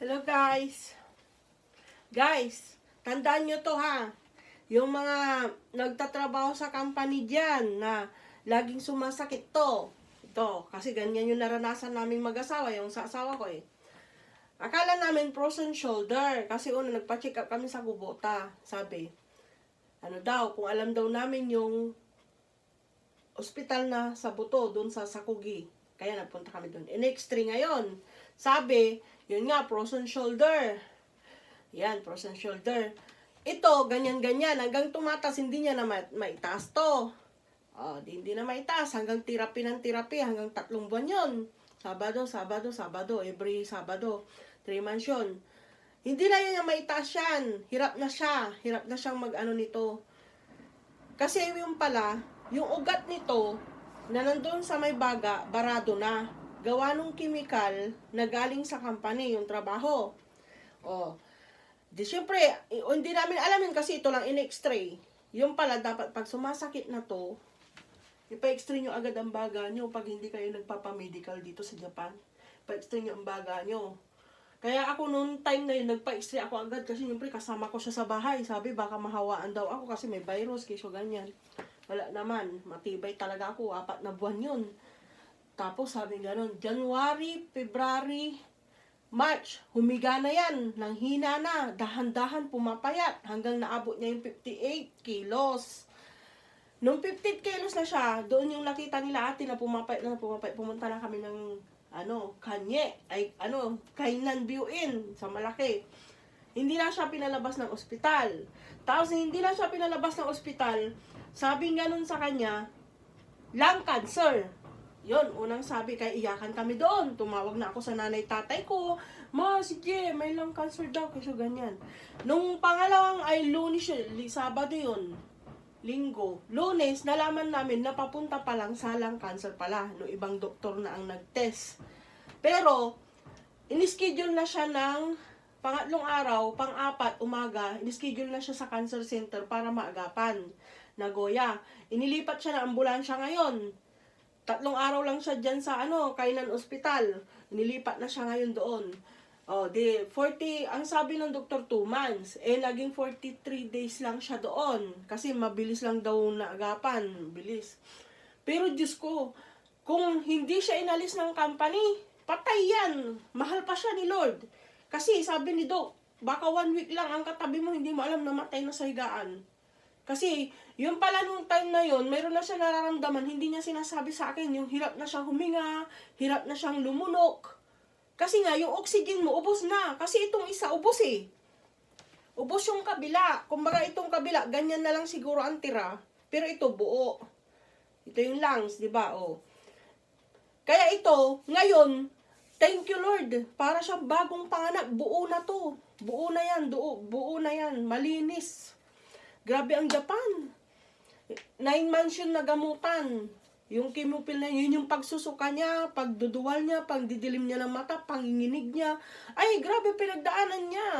Hello guys. Guys, tandaan nyo to ha. Yung mga nagtatrabaho sa company dyan na laging sumasakit to. Ito, kasi ganyan yung naranasan naming mag-asawa, yung sa asawa ko eh. Akala namin frozen shoulder kasi una nagpa-check up kami sa Kubota. Sabi, ano daw, kung alam daw namin yung ospital na sa buto, doon sa Sakugi. Kaya nagpunta kami doon. In X3 ngayon, sabi, yun nga, frozen shoulder. Yan, frozen shoulder. Ito, ganyan-ganyan, hanggang tumatas, hindi niya na ma- maitaas to. Oh, di, hindi na maitaas, hanggang tirapi ng tirapi, hanggang tatlong buwan yun. Sabado, Sabado, Sabado, every Sabado. Three months yun. Hindi na yung maitaas yan. Hirap na siya. Hirap na siyang mag-ano nito. Kasi yung pala, yung ugat nito, na nandun sa may baga, barado na. Gawa nung chemical na galing sa company, yung trabaho. O, di syempre, hindi namin alamin kasi ito lang in-x-ray. Yung pala, dapat pag sumasakit na to, ipa-x-ray nyo agad ang baga nyo pag hindi kayo nagpapamedical dito sa Japan. Pa-x-ray nyo ang baga nyo. Kaya ako noong time na yun, nagpa-x-ray ako agad kasi siyempre kasama ko siya sa bahay. Sabi baka mahawaan daw ako kasi may virus, kesyo ganyan. Wala naman, matibay talaga ako, apat na buwan yun. Tapos sabi ganun, January, February, March, humiga na yan, nang hina na, dahan-dahan pumapayat, hanggang naabot niya yung 58 kilos. Nung 58 kilos na siya, doon yung nakita nila ate na pumapayat na pumapayat, pumunta na kami ng ano, kanye, ay ano, kainan view in sa malaki. Hindi na siya pinalabas ng ospital. Tapos hindi na siya pinalabas ng ospital, sabi nga nun sa kanya, lung cancer. Yon, unang sabi, kaya iyakan kami doon. Tumawag na ako sa nanay tatay ko. Ma, sige, may lung cancer daw. Kasi ganyan. Nung pangalawang ay lunes sabado yun. Linggo. Lunes, nalaman namin na papunta pa lang sa lung cancer pala. No ibang doktor na ang nag-test. Pero, inischedule na siya ng pangatlong araw, pang-apat, umaga, inischedule na siya sa cancer center para maagapan. Nagoya. Inilipat siya ng ambulansya ngayon. Tatlong araw lang siya dyan sa ano, Kainan Hospital. Inilipat na siya ngayon doon. Oh, di 40, ang sabi ng doktor 2 months. Eh naging 43 days lang siya doon kasi mabilis lang daw naagapan, bilis. Pero Diyos ko, kung hindi siya inalis ng company, patay yan. Mahal pa siya ni Lord. Kasi sabi ni Doc, baka one week lang ang katabi mo, hindi mo alam na matay na sa higaan. Kasi, yung pala nung time na yon meron na siya nararamdaman, hindi niya sinasabi sa akin, yung hirap na siyang huminga, hirap na siyang lumunok. Kasi nga, yung oxygen mo, ubos na. Kasi itong isa, ubos eh. Ubos yung kabila. Kumbaga itong kabila, ganyan na lang siguro ang tira. Pero ito, buo. Ito yung lungs, di ba? Oh. Kaya ito, ngayon, thank you Lord, para siyang bagong panganak, buo na to. Buo na yan, buo, buo na yan, malinis. Grabe ang Japan. Nine months yun nagamutan. Yung chemopil na yun, yung pagsusuka niya, pagduduwal niya, pagdidilim niya ng mata, panginginig niya. Ay, grabe pinagdaanan niya.